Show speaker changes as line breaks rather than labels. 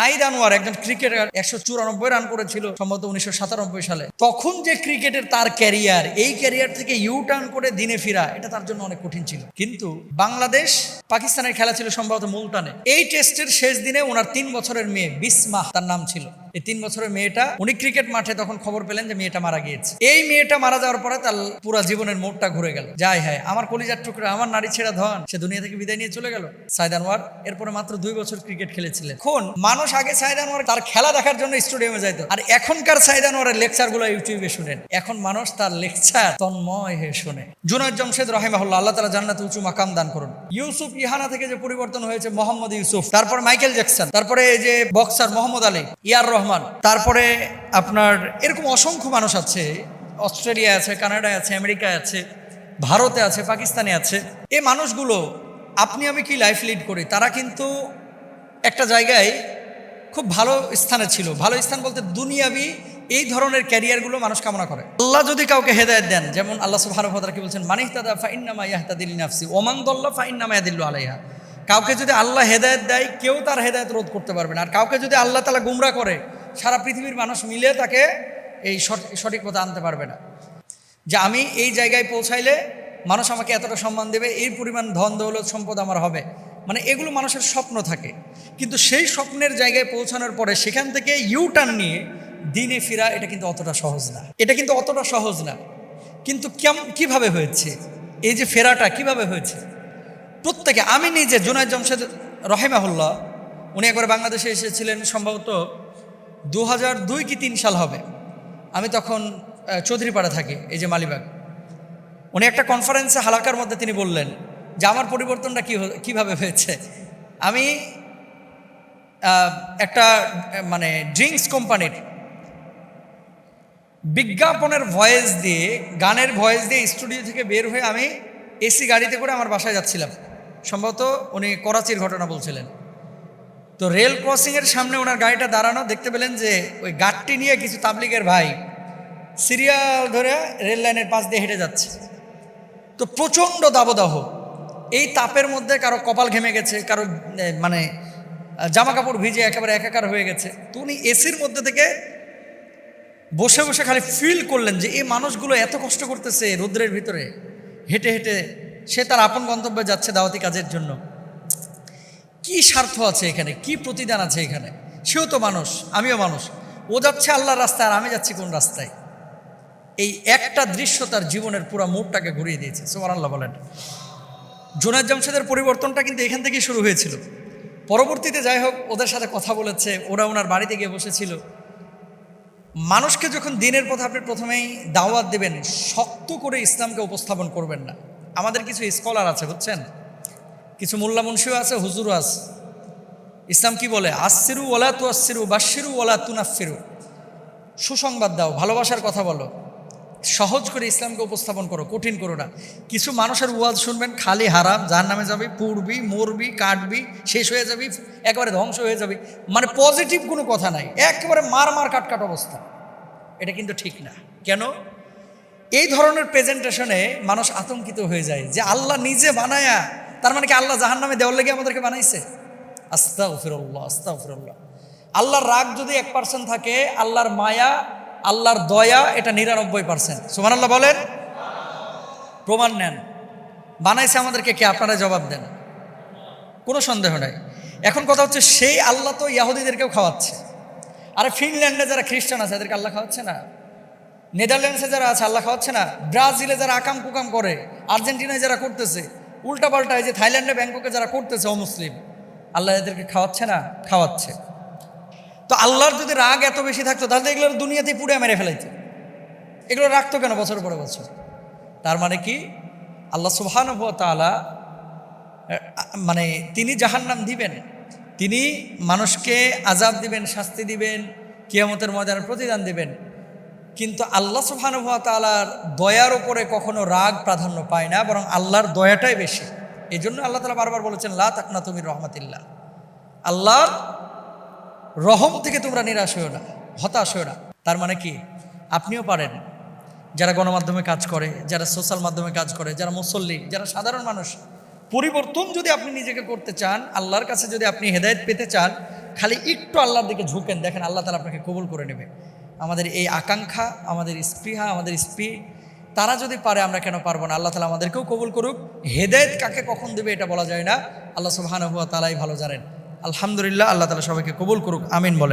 হাইদ আনোয়ার একজন ক্রিকেটার একশো চুরানব্বই রান করেছিল, সম্ভবত উনিশশো সাতানব্বই সালে। তখন যে ক্রিকেটের তার ক্যারিয়ার, এই ক্যারিয়ার থেকে ইউ টার্ন করে দিনে ফিরা, এটা তার জন্য অনেক কঠিন ছিল। কিন্তু বাংলাদেশ, পাকিস্তানের খেলা ছিল সম্ভবত মুলতানে। এই টেস্টের শেষ দিনে ওনার তিন বছরের মেয়ে বিসমাহ তার নাম ছিল। এই তিন বছরের মেয়েটা, উনি ক্রিকেট মাঠে তখন খবর পেলেন যে মেয়েটা মারা গিয়েছে। এই মেয়েটা মারা যাওয়ার পরে তার পুরো জীবনের মোড়টা ঘুরে গেল। যাই হ্যাঁ আমার কলিজার টুকরা, আমার নারী ছেড়া ধন, সে দুনিয়া থেকে বিদায় নিয়ে চলে গেল। সাইদ আনোয়ার এরপরে মাত্র দুই বছর ক্রিকেট খেলেছিলেন। এখন মানুষ আগে সাইদ আনোয়ার তার খেলা দেখার জন্য স্টেডিয়ামে যাইতো। আর এখনকার সাইদ আনোয়ারের লেকচারগুলো ইউটিউবে শুনেন। এখন মানুষ তার লেকচার তন্ময় হয়ে শোনে। জুনায়দ জমশেদ রহিমাহুল্লাহ, আল্লাহ তালা জান্নাত উঁচু মাকাম দান করুন। ইউসুফ ইহানা থেকে যে পরিবর্তন হয়েছে, মোহাম্মদ ইউসুফ। তারপর মাইকেল জ্যাকসন। তারপরে এই যে boxer Muhammad Ali, A R Rahman. তারপরে আপনার এরকম অসংখ্য মানুষ আছে। অস্ট্রেলিয়া আছে, কানাডায় আছে, আমেরিকায় আছে, ভারতে আছে, পাকিস্তানে আছে। এই মানুষগুলো, আপনি আমি কি লাইফ লিড করি? তারা কিন্তু একটা জায়গায় খুব ভালো স্থানে ছিল। ভালো স্থান বলতে দুনিয়াবি এই ধরনের ক্যারিয়ারগুলো মানুষ কামনা করে। আল্লাহ যদি কাউকে হেদায়ত দেন, যেমন আল্লাহ তাআলা কি বলছেন মানিহতাদা ফাইন্নামা ইয়াহতাদিল নাফসি ওমান দল্লা ফাইন্নামা ইয়াদিল্লু আলাইহা। কাউকে যদি আল্লাহ হেদায়ত দেয়, কেউ তার হেদায়ত রোধ করতে পারবে না। আর কাউকে যদি আল্লাহ তালা গুমরা করে, সারা পৃথিবীর মানুষ মিলে তাকে এই সঠ- সঠিক পথে আনতে পারবে না। যে আমি এই জায়গায় পৌঁছাইলে মানুষ আমাকে এতটা সম্মান দেবে এই পরিমাণ ধন দৌলত সম্পদ আমার হবে। মানে এগুলো মানুষের স্বপ্ন থাকে। কিন্তু সেই স্বপ্নের জায়গায় পৌঁছানোর পরে সেখান থেকে ইউ টার্ন নিয়ে দিনে ফিরা, এটা কিন্তু অতটা সহজ না। এটা কিন্তু অতটা সহজ না। কিন্তু কেম কীভাবে হয়েছে? এই যে ফেরাটা কীভাবে হয়েছে? প্রত্যেকে, আমি নিজে, জুনায়দ জমশেদ রহেমাহুল্লাহ, উনি একবার বাংলাদেশে এসেছিলেন, সম্ভবত দু হাজার দুই কি তিন সাল হবে। আমি তখন চৌধুরীপাড়া থাকি, এই যে মালিবাগ। উনি একটা কনফারেন্সে হালাকার মধ্যে তিনি বললেন যে আমার পরিবর্তনটা কী কীভাবে হয়েছে? আমি একটা মানে ড্রিঙ্কস কোম্পানির বিজ্ঞাপনের ভয়েস দিয়ে, গানের ভয়েস দিয়ে স্টুডিও থেকে বের হয়ে আমি এসি গাড়িতে করে আমার বাসায় যাচ্ছিলাম। সম্ভবত উনি করাচির ঘটনা বলছিলেন। তো রেল ক্রসিংয়ের সামনে ওনার গাড়িটা দাঁড়ানো, দেখতে পেলেন যে ওই গাড়টি নিয়ে কিছু তাবলিগের ভাই সিরিয়াল ধরে রেল লাইনের পাশ দিয়ে হেঁটে যাচ্ছে। তো প্রচণ্ড দাবদাহ এই তাপের মধ্যে কারও কপাল ঘেমে গেছে, কারও মানে জামা কাপড় ভিজে একেবারে একাকার হয়ে গেছে। তো উনি এসির মধ্যে থেকে বসে বসে খালি ফিল করলেন যে এই মানুষগুলো এত কষ্ট করতেছে রৌদ্রের ভিতরে। হেঁটে হেঁটে সে তার আপন গন্তব্যে যাচ্ছে দাওয়াতি কাজের জন্য। কি স্বার্থ আছে এখানে? কি প্রতিদান আছে এখানে? সেও তো মানুষ, আমিও মানুষ। ও যাচ্ছে আল্লাহর রাস্তায় আর আমি যাচ্ছি কোন রাস্তায়? এই একটা দৃশ্য তার জীবনের পুরো মুডটাকে ঘুরিয়ে দিয়েছে। সোমার আল্লাহ বলেন। জোনায়দ জামশেদের পরিবর্তনটা কিন্তু এখান থেকেই শুরু হয়েছিল। পরবর্তীতে যাই হোক, ওদের সাথে কথা বলেছে, ওরা ওনার বাড়িতে গিয়ে বসেছিল। মানুষকে যখন দিনের পথে আপনি প্রথমেই দাওয়াত দেবেন, শক্ত করে ইসলামকে উপস্থাপন করবেন না। আমাদের কিছু স্কলার আছে, বুঝছেন? কিছু মোল্লা মুন্সিও আছে, হুজুরও আছে। ইসলাম কি বলে? আসিরু ওলা তু আসিরু বাসিরু ওলা তুনাফিরু সুসংবাদ দাও, ভালোবাসার কথা বলো। সহজ করে ইসলামকে উপস্থাপন করো, কঠিন করো না। কিছু মানুষের ওয়াজ শুনবেন, খালি হারাম যার নামে যাবি, পুড়বি, মরবি, কাটবি, শেষ হয়ে যাবি, একেবারে ধ্বংস হয়ে যাবি। মানে পজিটিভ কোনো কথা নাই, একেবারে মার মার কাট কাট অবস্থা। এটা কিন্তু ঠিক না। কেন? এই ধরনের প্রেজেন্টেশনে মানুষ আতঙ্কিত হয়ে যায় যে আল্লাহ নিজে বানায়া, তার মানে কি আল্লাহ জাহান নামে দেওয়ার লেগে আমাদেরকে বানাইছে? আস্তা ফিরল্লাহ আস্তা ফিরল্লাহ আল্লাহর রাগ যদি এক পার্সেন্ট থাকে, আল্লাহর মায়া আল্লাহর দয়া এটা নিরানব্বই পার্সেন্ট সুমান আল্লাহ বলেন? প্রমাণ নেন। বানাইছে আমাদেরকে কে? আপনারা জবাব দেন। কোনো সন্দেহ নাই। এখন কথা হচ্ছে সেই আল্লাহ তো ইয়াহুদিদেরকেও খাওয়াচ্ছে। আরে ফিনল্যান্ডে যারা খ্রিস্টান আছে, এদেরকে আল্লাহ খাওয়াচ্ছে না? নেদারল্যান্ডসে যারা আছে, আল্লাহ খাওয়াচ্ছে না? ব্রাজিলে যারা আকাম কুকাম করে, আর্জেন্টিনায় যারা করতেছে, উল্টাপাল্টা এই যে থাইল্যান্ডে ব্যাংককে যারা করতেছে, অমুসলিম, আল্লাহ এদেরকে খাওয়াচ্ছে না? খাওয়াচ্ছে। তো আল্লাহর যদি রাগ এত বেশি থাকতো, তাহলে এগুলো দুনিয়াতেই পুড়ে মেরে ফেলাইতো। এগুলো রাখতো কেন বছর পরে বছর? তার মানে কি? আল্লাহ সুবহান তালা মানে তিনি জাহান্নাম দিবেন। তিনি মানুষকে আজাব দিবেন, শাস্তি দিবেন, কিয়ামতের ময়দানের প্রতিদান দিবেন। কিন্তু আল্লাহ সুবহানুভা তালার দয়ার উপরে কখনো রাগ প্রাধান্য পায় না, বরং আল্লাহর দয়াটাই বেশি। এই জন্য আল্লাহ তালা বারবার বলেছেন, লা তাকনা তুমি রহমাতিল্লাহ। আল্লাহর রহম থেকে তোমরা নিরাশ হয়েও না, হতাশ হয়েও না। তার মানে কি? আপনিও পারেন। যারা গণমাধ্যমে কাজ করে, যারা সোশ্যাল মাধ্যমে কাজ করে, যারা মুসল্লি, যারা সাধারণ মানুষ, পরিবর্তন যদি আপনি নিজেকে করতে চান, আল্লাহর কাছে যদি আপনি হেদায়েত পেতে চান, খালি একটু আল্লাহর দিকে ঝুঁকেন, দেখেন আল্লাহ তালা আপনাকে কবুল করে নেবে। আমাদের এই আকাঙ্ক্ষা, আমাদের স্পৃহা, আমাদের স্পি, তারা যদি পারে, আমরা কেন পারব না? আল্লাহ তালা আমাদেরকেও কবুল করুক। হেদায়েত কাকে কখন দেবে এটা বলা যায় না। আল্লাহ সুবহানাহু ওয়া তাআলাই ভালো জানেন। আলহামদুলিল্লাহ আল্লাহ তালা সবাইকে কবুল করুক আমিন বলেন।